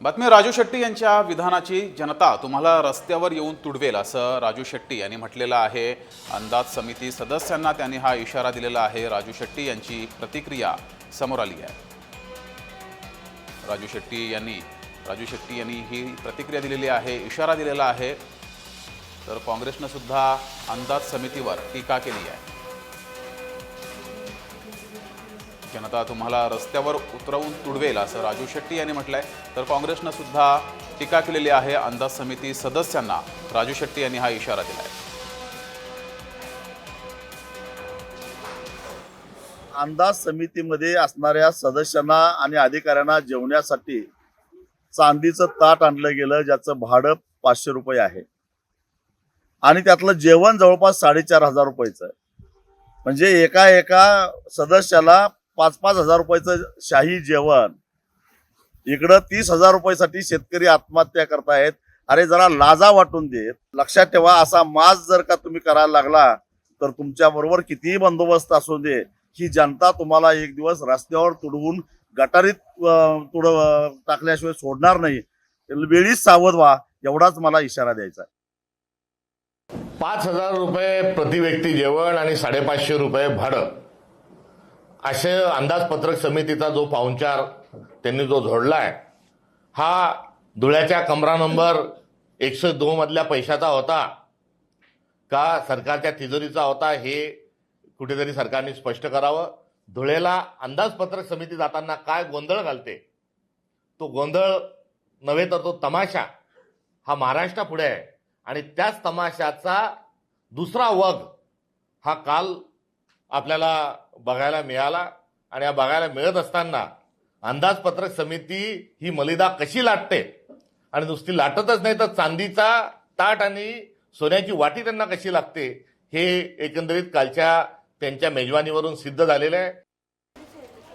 बातमी राजू शेट्टी यांच्या विधानाची जनता तुम्हाला रस्त्यावर येऊन तुडवेल असं राजू शेट्टी यांनी म्हटलेलं आहे. अंदाज समिती सदस्यांना त्यांनी हा इशारा दिलेला आहे. राजू शेट्टी यांची प्रतिक्रिया समोर आली आहे. राजू शेट्टी यांनी राजू शेट्टी यांनी ही प्रतिक्रिया दिलेली आहे इशारा दिलेला आहे. तर काँग्रेसनं सुद्धा अंदाज समितीवर टीका केली आहे. जनता तुम्हाला रस्त्यावर उतरवून तुडवेल असं राजू शेट्टी यांनी म्हटलंय. तर काँग्रेसनं सुद्धा टीका केलेली आहे अंदाज समिती सदस्यांना. राजू शेट्टी यांनी हा इशारा दिलाय. अंदाज समितीमध्ये असणाऱ्या सदस्यांना आणि अधिकाऱ्यांना जेवण्यासाठी चांदीचं ताट आणलं गेलं ज्याचं भाडं पाचशे रुपये आहे. आणि त्यातलं जेवण जवळपास साडेचार हजार रुपयेचं आहे. म्हणजे एका एका सदस्याला पाच पाच हजार रुपयाचं शाही जेवण. इकडं तीस हजार रुपयासाठी शेतकरी आत्महत्या करतायत. अरे जरा लाजा वाटून देत. लक्षात ठेवा असा माज जर का तुम्ही करायला लागला तर तुमच्या बरोबर कितीही बंदोबस्त असू दे ही जनता तुम्हाला एक दिवस रस्त्यावर तुडवून गटारीत तुड टाकल्याशिवाय सोडणार नाही. वेळीच सावध व्हा एवढाच मला इशारा द्यायचा पाच हजार रुपये प्रति व्यक्ती जेवण आणि साडेपाचशे रुपये भाडं. असे अंदाजपत्रक समितीचा जो पाहुणचार त्यांनी जो जोडलाय हा धुळ्याच्या कमरा नंबर एकशे दोन मधल्या पैशाचा होता का सरकारच्या तिजोरीचा होता हे कुठेतरी सरकारने स्पष्ट करावं. धुळेला अंदाजपत्रक समिती जाताना काय गोंधळ घालते? तो गोंधळ नव्हे तर तो तमाशा. हा महाराष्ट्रापुढे आहे. आणि त्याच तमाशाचा दुसरा वग हा काल आपल्याला बघायला मिळाला आणि या बघायला मिळत असताना अंदाजपत्रक समिती ही मलिदा कशी लाटते? आणि नुसती लाटतच नाही तर चांदीचा ताट आणि सोन्याची वाटी त्यांना कशी लागते? हे एकंदरीत कालच्या त्यांच्या मेजवानीवरून सिद्ध झालेलं आहे.